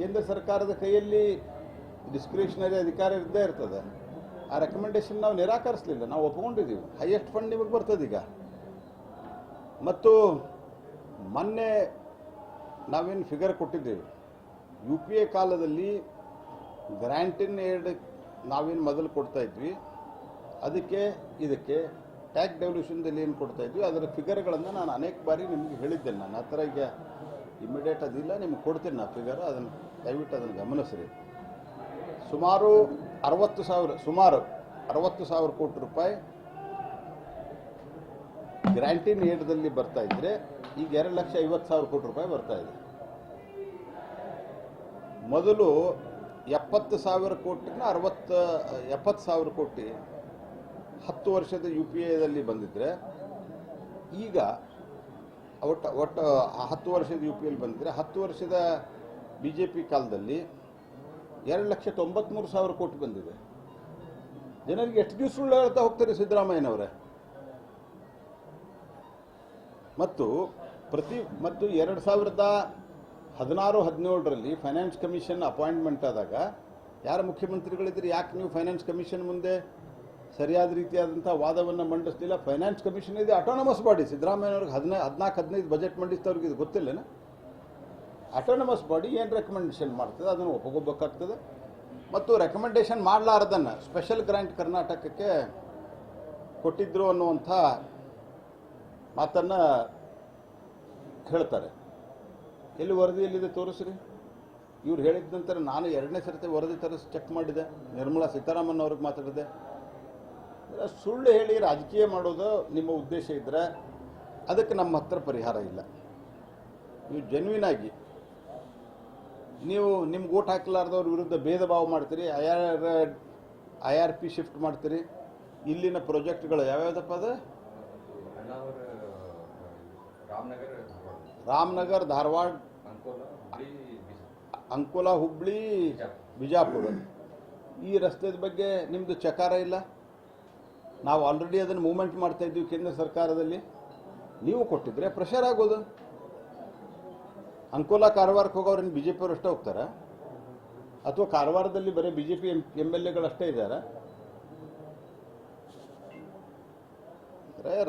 ಕೇಂದ್ರ ಸರ್ಕಾರದ ಕೈಯಲ್ಲಿ ಡಿಸ್ಕ್ರಿಷನರಿ ಅಧಿಕಾರ ಇದ್ದೇ ಇರ್ತದೆ. ಆ ರೆಕಮೆಂಡೇಶನ್ ನಾವು ನಿರಾಕರಿಸಲಿಲ್ಲ. ನಾವು ಒಪ್ಕೊಂಡಿದ್ದೀವಿ ಹೈಯೆಸ್ಟ್ ಫಂಡ್ ನಿಮಗೆ ಬರ್ತದೆ ಈಗ. ಮತ್ತು ಮೊನ್ನೆ ನಾವೇನು ಫಿಗರ್ ಕೊಟ್ಟಿದ್ದೇವೆ. ಯು ಪಿ ಎ ಕಾಲದಲ್ಲಿ ಗ್ರ್ಯಾಂಟಿನ್ ಏಡ್ ನಾವೇನು ಮೊದಲು ಕೊಡ್ತಾ ಇದ್ವಿ. ಅದಕ್ಕೆ ಇದಕ್ಕೆ ಟ್ಯಾಕ್ಸ್ ಡೆವಲ್ಯೂಷನ್ದಲ್ಲಿ ಏನು ಕೊಡ್ತಾ ಇದ್ವಿ. ಅದರ ಫಿಗರ್ಗಳನ್ನು ನಾನು ಅನೇಕ ಬಾರಿ ನಿಮಗೆ ಹೇಳಿದ್ದೇನೆ. ನಾನು ಆ ಥರ ಈಗ ಇಮಿಡಿಯೇಟ್ ಅದಿಲ್ಲ. ನಿಮ್ಗೆ ಕೊಡ್ತೀನಿ ನಾ ಫಿಗರ್ ಅದನ್ನು ದಯವಿಟ್ಟು ಅದನ್ನು ಗಮನಿಸ್ರಿ. ಸುಮಾರು ಅರವತ್ತು ಸಾವಿರ, ಸುಮಾರು ಅರವತ್ತು ಸಾವಿರ ಕೋಟಿ ರೂಪಾಯಿ ಗ್ರ್ಯಾಂಟಿನ್ ಏಡ್ದಲ್ಲಿ ಬರ್ತಾ ಇದ್ರೆ ಈಗ ಎರಡು ಲಕ್ಷ ಐವತ್ತು ಸಾವಿರ ಕೋಟಿ ರೂಪಾಯಿ ಬರ್ತಾ ಇದೆ. ಮೊದಲು ಎಪ್ಪತ್ತು ಸಾವಿರ ಕೋಟಿನ ಅರವತ್ತು, ಎಪ್ಪತ್ತು ಸಾವಿರ ಕೋಟಿ ಹತ್ತು ವರ್ಷದ ಯು ಪಿ ಐದಲ್ಲಿ ಬಂದಿದ್ರೆ ಈಗ ಒಟ್ಟು ಒಟ್ಟು ಹತ್ತು ವರ್ಷದ ಯು ಪಿ ಎಲ್ಲಿ ಬಂದಿದ್ರೆ ಹತ್ತು ವರ್ಷದ ಬಿ ಜೆ ಪಿ ಕಾಲದಲ್ಲಿ ಎರಡು ಲಕ್ಷ ತೊಂಬತ್ಮೂರು ಸಾವಿರ ಕೋಟಿ ಬಂದಿದೆ. ಜನರಿಗೆ ಎಷ್ಟು ದಿವಸ ಸುಳ್ಳು ಹೇಳ್ತಾ ಹೋಗ್ತಾರೆ ಸಿದ್ದರಾಮಯ್ಯನವರೇ? ಮತ್ತು ಪ್ರತಿ, ಮತ್ತು ಎರಡು ಸಾವಿರದ ಹದಿನಾರು, ಹದಿನೇಳರಲ್ಲಿ ಫೈನಾನ್ಸ್ ಕಮಿಷನ್ ಅಪಾಯಿಂಟ್ಮೆಂಟ್ ಆದಾಗ ಯಾರು ಮುಖ್ಯಮಂತ್ರಿಗಳಿದ್ರೆ? ಯಾಕೆ ನೀವು ಫೈನಾನ್ಸ್ ಕಮಿಷನ್ ಮುಂದೆ ಸರಿಯಾದ ರೀತಿಯಾದಂಥ ವಾದವನ್ನು ಮಂಡಿಸಲಿಲ್ಲ? ಫೈನಾನ್ಸ್ ಕಮಿಷನ್ ಇದೆ ಅಟೋನಮಸ್ ಬಾಡಿ ಸಿದ್ದರಾಮಯ್ಯವ್ರಿಗೆ ಹದಿನೈದು ಹದಿನಾಲ್ಕು, ಹದಿನೈದು ಬಜೆಟ್ ಮಂಡಿಸಿದವ್ರಿಗೆ ಇದು ಗೊತ್ತಿಲ್ಲನ? ಅಟೋನಮಸ್ ಬಾಡಿ ಏನು ರೆಕಮೆಂಡೇಶನ್ ಮಾಡ್ತದೆ? ಅದನ್ನು ಒಪ್ಪಗೋಬೇಕಾಗ್ತದೆ ಮತ್ತು ರೆಕಮೆಂಡೇಷನ್ ಮಾಡಲಾರ್ದನ್ನು ಸ್ಪೆಷಲ್ ಗ್ರ್ಯಾಂಟ್ ಕರ್ನಾಟಕಕ್ಕೆ ಕೊಟ್ಟಿದ್ರು ಅನ್ನುವಂಥ ಮಾತನ್ನು ಹೇಳ್ತಾರೆ. ಎಲ್ಲಿ ವರದಿಯಲ್ಲಿದೆ ತೋರಿಸ್ರಿ? ಇವ್ರು ಹೇಳಿದ ನಂತರ ನಾನು ಎರಡನೇ ಸರ್ತಿ ವರದಿ ತರಿಸಿ ಚೆಕ್ ಮಾಡಿದೆ. ನಿರ್ಮಲಾ ಸೀತಾರಾಮನ್ ಅವ್ರಿಗೆ ಮಾತಾಡಿದೆ. ಸುಳ್ಳು ಹೇಳಿ ರಾಜಕೀಯ ಮಾಡೋದು ನಿಮ್ಮ ಉದ್ದೇಶ ಇದ್ದರೆ ಅದಕ್ಕೆ ನಮ್ಮ ಹತ್ರ ಪರಿಹಾರ ಇಲ್ಲ. ನೀವು ಜೆನ್ವಿನ್ ಆಗಿ ನೀವು ನಿಮ್ಗೆ ಓಟ್ ಹಾಕಲಾರ್ದವ್ರ ವಿರುದ್ಧ ಭೇದ ಭಾವ ಮಾಡ್ತೀರಿ I R I R P shift ಮಾಡ್ತೀರಿ, ಇಲ್ಲಿನ ಪ್ರಾಜೆಕ್ಟ್ಗಳು ಯಾವ್ಯಾವ್ದಪ್ಪ ಅದು? ರಾಮನಗರ, ಧಾರವಾಡ, ಅಂಕೋಲ, ಹುಬ್ಳಿ, ಬಿಜಾಪುರ. ಈ ರಸ್ತೆದ ಬಗ್ಗೆ ನಿಮ್ಮದು ಚಕಾರ ಇಲ್ಲ? ನಾವು ಆಲ್ರೆಡಿ ಅದನ್ನು ಮೂವ್ಮೆಂಟ್ ಮಾಡ್ತಾ ಇದ್ದೀವಿ ಕೇಂದ್ರ ಸರ್ಕಾರದಲ್ಲಿ. ನೀವು ಕೊಟ್ಟಿದ್ರೆ ಪ್ರೆಷರ್ ಆಗೋದು. ಅಂಕೋಲ ಕಾರವಾರಕ್ಕೆ ಹೋಗೋರು ಬಿ ಜೆ ಅಷ್ಟೇ ಹೋಗ್ತಾರ? ಅಥವಾ ಕಾರವಾರದಲ್ಲಿ ಬರೀ B J P M L ಎಗಳಷ್ಟೇ ಇದ್ದಾರೆ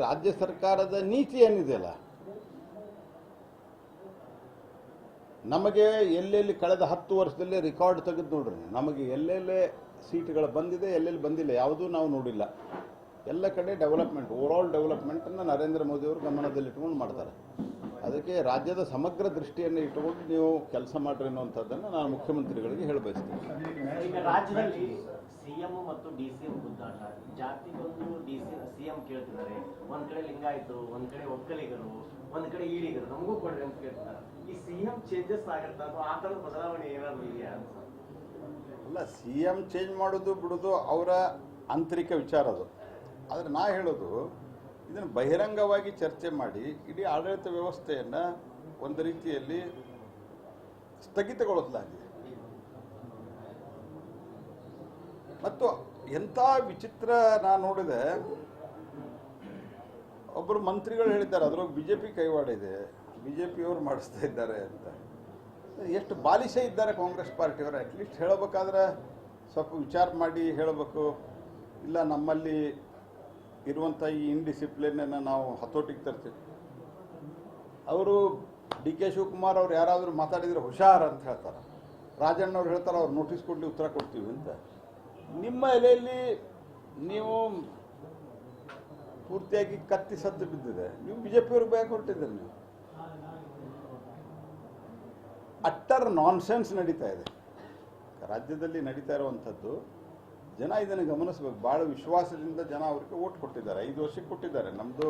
ರಾಜ್ಯ ಸರ್ಕಾರದ ನೀತಿ ಏನಿದೆಯಲ್ಲ ನಮಗೆ ಎಲ್ಲೆಲ್ಲಿ ಕಳೆದ ಹತ್ತು ವರ್ಷದಲ್ಲಿ ರೆಕಾರ್ಡ್ ತೆಗೆದು ನೋಡ್ರಿ ನಮಗೆ ಎಲ್ಲೆಲ್ಲೇ ಸೀಟ್ಗಳು ಬಂದಿದೆ, ಎಲ್ಲೆಲ್ಲಿ ಬಂದಿಲ್ಲ, ಯಾವುದೂ ನಾವು ನೋಡಿಲ್ಲ. ಎಲ್ಲ ಕಡೆ ಡೆವಲಪ್ಮೆಂಟ್ ಓವರಾಲ್ ಡೆವಲಪ್ಮೆಂಟನ್ನು ನರೇಂದ್ರ ಮೋದಿ ಅವರು ಗಮನದಲ್ಲಿ ಇಟ್ಕೊಂಡು ಮಾಡ್ತಾರೆ. ಅದಕ್ಕೆ ರಾಜ್ಯದ ಸಮಗ್ರ ದೃಷ್ಟಿಯನ್ನು ಇಟ್ಟುಕೊಂಡು ನೀವು ಕೆಲಸ ಮಾಡ್ರಿ ಅನ್ನುವಂಥದ್ದನ್ನು ನಾನು ಮುಖ್ಯಮಂತ್ರಿಗಳಿಗೆ ಹೇಳ ಬಯಸ್ತೀನಿ ಈಗ ರಾಜ್ಯದಲ್ಲಿ ಸಿಎಂ ಮತ್ತು ಡಿ ಸಿ ಎಂ ಗುದ್ದಾಟ. ಜಾತಿಗೊಂದು ಡಿ ಸಿ ಸಿಎಂ ಕೇಳ್ತಿದ್ದಾರೆ. ಒಂದ್ ಕಡೆ ಲಿಂಗಾಯತರು ಒಂದ್ ಕಡೆ ಒಕ್ಕಲಿಗರು ಒಂದ್ ಕಡೆ ಈಡಿಗರು ನಮಗೂ ಕೊಡ್ರಿ ಅಂತ ಕೇಳ್ತಾರೆ ಈ ಸಿಎಂ ಚೇಂಜಸ್ ಅಥವಾ ಆ ತರದ ಬದಲಾವಣೆ ಏನಾದ್ರು ಇದೆಯಾ ಅಂತ? ಅಲ್ಲ ಸಿ ಎಂ ಚೇಂಜ್ ಮಾಡೋದು ಬಿಡೋದು ಅವರ ಆಂತರಿಕ ವಿಚಾರ ಅದು. ಆದರೆ ನಾ ಹೇಳೋದು, ಇದನ್ನು ಬಹಿರಂಗವಾಗಿ ಚರ್ಚೆ ಮಾಡಿ ಇಡೀ ಆಡಳಿತ ವ್ಯವಸ್ಥೆಯನ್ನು ಒಂದು ರೀತಿಯಲ್ಲಿ ಸ್ಥಗಿತಗೊಳಿಸಲಾಗಿದೆ. ಮತ್ತು ಎಂಥ ವಿಚಿತ್ರ ನಾನು ನೋಡಿದೆ ಒಬ್ಬರು ಮಂತ್ರಿಗಳು ಹೇಳಿದ್ದಾರೆ ಅದರ ಬಿ ಜೆ ಪಿ ಕೈವಾಡ ಇದೆ ಬಿ ಜೆ ಪಿಯವರು ಮಾಡಿಸ್ತಾ ಇದ್ದಾರೆ ಅಂತ. ಎಷ್ಟು ಬಾಲಿಶ ಇದ್ದಾರೆ ಕಾಂಗ್ರೆಸ್ ಪಾರ್ಟಿಯವರು ಅಟ್ಲೀಸ್ಟ್ ಹೇಳಬೇಕಾದ್ರೆ ಸ್ವಲ್ಪ ವಿಚಾರ ಮಾಡಿ ಹೇಳಬೇಕು. ಇಲ್ಲ ನಮ್ಮಲ್ಲಿ ಇರುವಂಥ ಈ ಇನ್ಡಿಸಿಪ್ಲಿನನ್ನು ನಾವು ಹತೋಟಿಗೆ ತರ್ತೀವಿ. ಅವರು ಡಿ ಕೆ ಶಿವಕುಮಾರ್ ಅವ್ರು ಯಾರಾದರೂ ಮಾತಾಡಿದರೆ ಹುಷಾರ್ ಅಂತ ಹೇಳ್ತಾರೆ. ರಾಜಣ್ಣವ್ರು ಹೇಳ್ತಾರೆ, ಅವ್ರು ನೋಟಿಸ್ ಕೊಡಲಿ, ಉತ್ತರ ಕೊಡ್ತೀವಿ ಅಂತ. ನಿಮ್ಮ ಎಲೆಯಲ್ಲಿ ನೀವು ಪೂರ್ತಿಯಾಗಿ ಕತ್ತಿ ಸತ್ತು ಬಿದ್ದಿದೆ. ನೀವು ಬಿ ಜೆ ಪಿಯವ್ರಿಗೆ ಬೇಗ ಹೊರಟಿದ್ದೀರಿ ನೀವು. ಅಟ್ಟರ್ ನಾನ್ಸೆನ್ಸ್ ನಡೀತಾ ಇದೆ. ರಾಜ್ಯದಲ್ಲಿ ನಡೀತಾ ಇರುವಂಥದ್ದು ಜನ ಇದನ್ನು ಗಮನಿಸಬೇಕು. ಭಾಳ ವಿಶ್ವಾಸದಿಂದ ಜನ ಅವ್ರಿಗೆ ಓಟ್ ಕೊಟ್ಟಿದ್ದಾರೆ. ಐದು ವರ್ಷಕ್ಕೆ ಕೊಟ್ಟಿದ್ದಾರೆ. ನಮ್ಮದು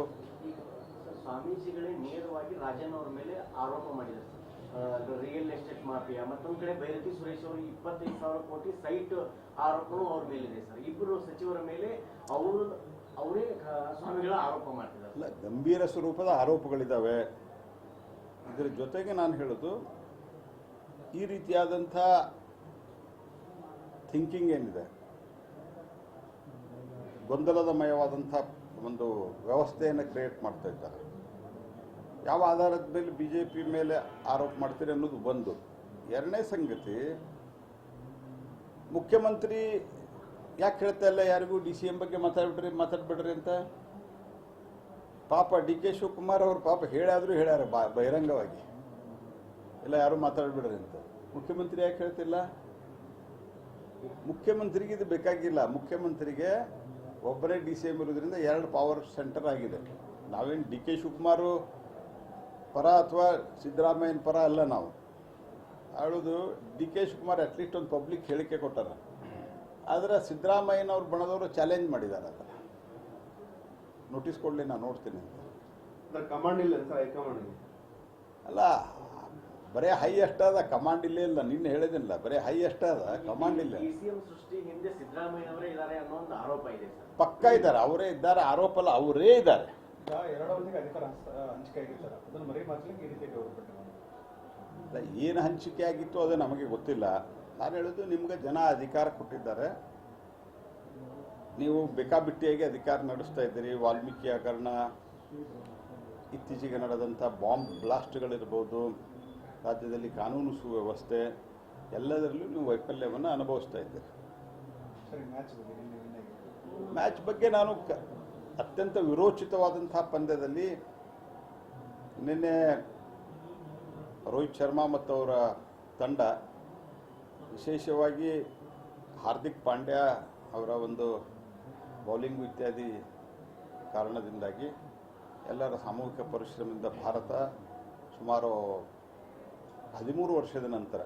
ಸ್ವಾಮೀಜಿಗಳೇ ನೇರವಾಗಿ ರಾಜನ್ ಅವ್ರ ಮೇಲೆ ಆರೋಪ ಮಾಡಿದ್ದಾರೆ ರಿಯಲ್ ಎಸ್ಟೇಟ್ ಮಾಫಿಯಾ ಮತ್ತೊಂದು ಕಡೆ ಬೈರತಿ ಸುರೇಶ್ ಅವರು ಇಪ್ಪತ್ತೈದು ಸಾವಿರ ಕೋಟಿ ಸೈಟ್ ಆರೋಪನೂ ಅವ್ರ ಮೇಲಿದೆ ಸರ್. ಇಬ್ಬರು ಸಚಿವರ ಮೇಲೆ ಅವರು ಅವರೇ ಸ್ವಾಮಿಗಳ ಆರೋಪ ಮಾಡ್ತಿದ್ದಾರೆ. ಅಲ್ಲ ಗಂಭೀರ ಸ್ವರೂಪದ ಆರೋಪಗಳಿದ್ದಾವೆ ಇದರ ಜೊತೆಗೆ ನಾನು ಹೇಳೋದು ಈ ರೀತಿಯಾದಂಥ ಥಿಂಕಿಂಗ್ ಏನಿದೆ? ಗೊಂದಲದಮಯವಾದಂಥ ಒಂದು ವ್ಯವಸ್ಥೆಯನ್ನು ಕ್ರಿಯೇಟ್ ಮಾಡ್ತಾ ಇದ್ದಾರೆ. ಯಾವ ಆಧಾರದ ಮೇಲೆ ಬಿ ಜೆ ಪಿ ಮೇಲೆ ಆರೋಪ ಮಾಡ್ತೀರಿ ಅನ್ನೋದು ಒಂದು. ಎರಡನೇ ಸಂಗತಿ, ಮುಖ್ಯಮಂತ್ರಿ ಯಾಕೆ ಹೇಳ್ತಾ ಇಲ್ಲ, ಯಾರಿಗೂ ಡಿ ಸಿ ಎಂ ಬಗ್ಗೆ ಮಾತಾಡ್ಬಿಡ್ರಿ ಮಾತಾಡ್ಬಿಡ್ರಿ ಅಂತ? ಪಾಪ ಡಿ ಕೆ ಶಿವಕುಮಾರ್ ಅವರು ಪಾಪ ಹೇಳಾದರೂ ಹೇಳ್ಯಾರ ಬಾ, ಬಹಿರಂಗವಾಗಿ. ಇಲ್ಲ, ಯಾರು ಮಾತಾಡ್ಬಿಡ್ರಿ ಅಂತ. ಮುಖ್ಯಮಂತ್ರಿ ಯಾಕೆ ಹೇಳ್ತಿಲ್ಲ? ಮುಖ್ಯಮಂತ್ರಿಗೆ ಇದು ಬೇಕಾಗಿಲ್ಲ. ಮುಖ್ಯಮಂತ್ರಿಗೆ ಒಬ್ಬರೇ ಡಿ ಸಿ ಎಂ ಇರೋದ್ರಿಂದ ಎರಡು ಪವರ್ ಸೆಂಟರ್ ಆಗಿದೆ. ನಾವೇನು ಡಿ ಕೆ ಶಿವಕುಮಾರ್ ಪರ ಅಥವಾ ಸಿದ್ದರಾಮಯ್ಯನ ಪರ ಅಲ್ಲ ನಾವು. ಆಳೋದು D K Shivakumar at least ಒಂದು ಪಬ್ಲಿಕ್ ಹೇಳಿಕೆ ಕೊಟ್ಟಾರ. ಆದರೆ ಸಿದ್ದರಾಮಯ್ಯನವ್ರು ಬಣದವರು ಚಾಲೆಂಜ್ ಮಾಡಿದ್ದಾರೆ ಅದನ್ನು ನೋಟಿಸ್ ಕೊಡಲಿ ನಾನು ನೋಡ್ತೀನಿ ಅಂತ. ಕಮಾಂಡ್ ಇಲ್ಲ ಸರ್ ಹೈಕಮಾಂಡ್ ಇದೆ ಅಲ್ಲ ಬರೇ ಹೈ ಅದ ಕಮಾಂಡ್ ಇಲ್ಲೇ ಇಲ್ಲ ನಿನ್ನೆ ಹೇಳಿದಿಲ್ಲ ಬರೇ ಹೈ ಅದ ಕಮಾಂಡ್ ಇಲ್ಲ. ಸೃಷ್ಟಿ ಹಿಂದೆ ಇದ್ದಾರೆ ಅನ್ನೋ ಒಂದು ಆರೋಪ ಇದೆ ಸರ್. ಪಕ್ಕ ಇದ್ದಾರೆ ಅವರೇ ಇದ್ದಾರೆ ಆರೋಪ ಅಲ್ಲ ಅವರೇ ಇದ್ದಾರೆ. ಏನು ಹಂಚಿಕೆ ಆಗಿತ್ತು ಅದು ನಮಗೆ ಗೊತ್ತಿಲ್ಲ. ನಾನು ಹೇಳೋದು ನಿಮ್ಗೆ ಜನ ಅಧಿಕಾರ ಕೊಟ್ಟಿದ್ದಾರೆ. ನೀವು ಬೇಕಾಬಿಟ್ಟಿಯಾಗಿ ಅಧಿಕಾರ ನಡೆಸ್ತಾ ಇದ್ದೀರಿ. ವಾಲ್ಮೀಕಿ ಹಗರಣ ಇತ್ತೀಚೆಗೆ ನಡೆದಂಥ ಬಾಂಬ್ ಬ್ಲಾಸ್ಟ್ಗಳಿರ್ಬೋದು ರಾಜ್ಯದಲ್ಲಿ ಕಾನೂನು ಸುವ್ಯವಸ್ಥೆ ಎಲ್ಲದರಲ್ಲೂ ನೀವು ವೈಫಲ್ಯವನ್ನು ಅನುಭವಿಸ್ತಾ ಇದ್ದೀರಿ. ಮ್ಯಾಚ್ ಬಗ್ಗೆ ನಾನು ಅತ್ಯಂತ ವಿರೋಚಿತವಾದಂತಹ ಪಂದ್ಯದಲ್ಲಿ ನಿನ್ನೆ ರೋಹಿತ್ ಶರ್ಮಾ ಮತ್ತು ಅವರ ತಂಡ ವಿಶೇಷವಾಗಿ ಹಾರ್ದಿಕ್ ಪಾಂಡ್ಯ ಅವರ ಒಂದು ಬೌಲಿಂಗ್ ಇತ್ಯಾದಿ ಕಾರಣದಿಂದಾಗಿ ಎಲ್ಲರ ಸಾಮೂಹಿಕ ಪರಿಶ್ರಮದಿಂದ ಭಾರತ ಸುಮಾರು ಹದಿಮೂರು ವರ್ಷದ ನಂತರ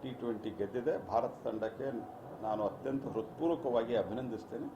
ಟಿ ಟ್ವೆಂಟಿ ಗೆದ್ದಿದೆ. ಭಾರತ ತಂಡಕ್ಕೆ ನಾನು ಅತ್ಯಂತ ಹೃತ್ಪೂರ್ವಕವಾಗಿ ಅಭಿನಂದಿಸ್ತೇನೆ.